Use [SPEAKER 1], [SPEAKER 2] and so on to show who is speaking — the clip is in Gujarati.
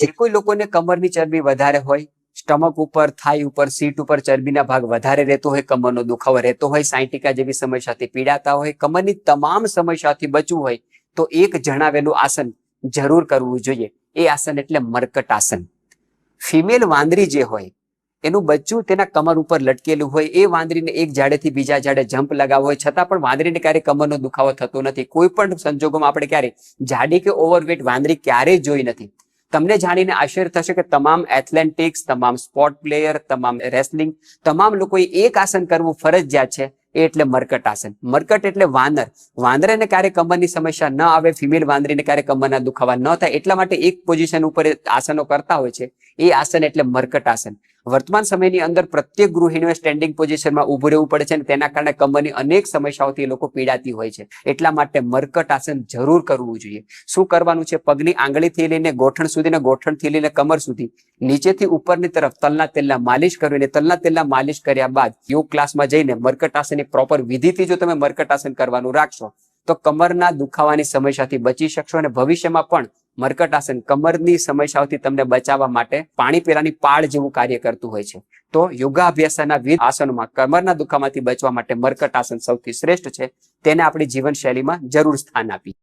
[SPEAKER 1] જે કોઈ લોકોને કમરની ચરબી વધારે હોય, સ્ટમક ઉપર, થાઈ ઉપર, સીટ ઉપર ચરબીના ભાગ વધારે રહેતો હોય, કમરનો દુખાવો રહેતો હોય સાયન્ટિકા જેવી સમસ્યાથી પીડાતા હોય, કમરની તમામ સમસ્યાથી બચવું હોય, તો એક જણાવેલું આસન જરૂર કરવું જોઈએ. એ આસન એટલે મરકટ આસન. ફિમેલ વાંદરી જે હોય, એનું બચ્ચું તેના કમર ઉપર લટકેલું હોય, એ વાંદરીને એક જાડેથી બીજા જાડે જમ્પ લગાવવો હોય, છતાં પણ વાંદરીને ક્યારેય કમરનો દુખાવો થતો નથી. કોઈ પણ સંજોગોમાં આપણે ક્યારેય જાડી કે ઓવરવેટ વાંદરી ક્યારેય જોઈ નથી. તમને જાણીને આશ્ચર્ય થશે કે તમામ એથ્લેટિક્સ તમામ સ્પોર્ટ પ્લેયર તમામ રેસલિંગ તમામ લોકોએ એક આસન કરવું ફરજિયાત છે એટલે મરકટ આસન. મરકટ એટલે વાનર. વાંદરાને ક્યારે કમરની સમસ્યા ન આવે ફિમેલ વાંદરીને ક્યારે કમરના દુખાવા ન થાય, એટલા માટે એક પોઝિશન ઉપર આસનો કરતા હોય છે, એ આસન એટલે મરકટ આસન. વર્તમાન સમયની અંદર પ્રત્યેક ગૃહિણીઓએ સ્ટેન્ડિંગ પોઝિશનમાં ઊભું રહેવું પડે છે અને તેના કારણે કમરની અનેક સમસ્યાઓથી એ લોકો પીડાતી હોય છે. એટલા માટે મરકટ આસન જરૂર કરવું જોઈએ. શું કરવાનું છે? પગની આંગળીથી લઈને ગોઠણ સુધી ને ગોઠણથી લઈને કમર સુધી. નીચેથી ઉપરની તરફ તલના તેલના માલિશ કરીને તલના તેલના માલિશ કર્યા બાદ યોગ ક્લાસમાં જઈને મરકટ આસનની પ્રોપર વિધિથી જો તમે મરકટ આસન કરવાનું રાખશો, તો કમરના દુખાવાની સમસ્યાથી બચી શકશો અને ભવિષ્યમાં પણ મરકટ આસન કમરની સમસ્યાઓથી તમને બચાવવા માટે પાણી પીરાની પાળ જેવું કાર્ય કરતું હોય છે. તો યોગાભ્યાસના વિવિધ આસનોમાં કમરના દુખામાંથી બચવા માટે મર્કટ આસન સૌથી શ્રેષ્ઠ છે. તેને આપણી જીવનશૈલીમાં જરૂર સ્થાન આપી.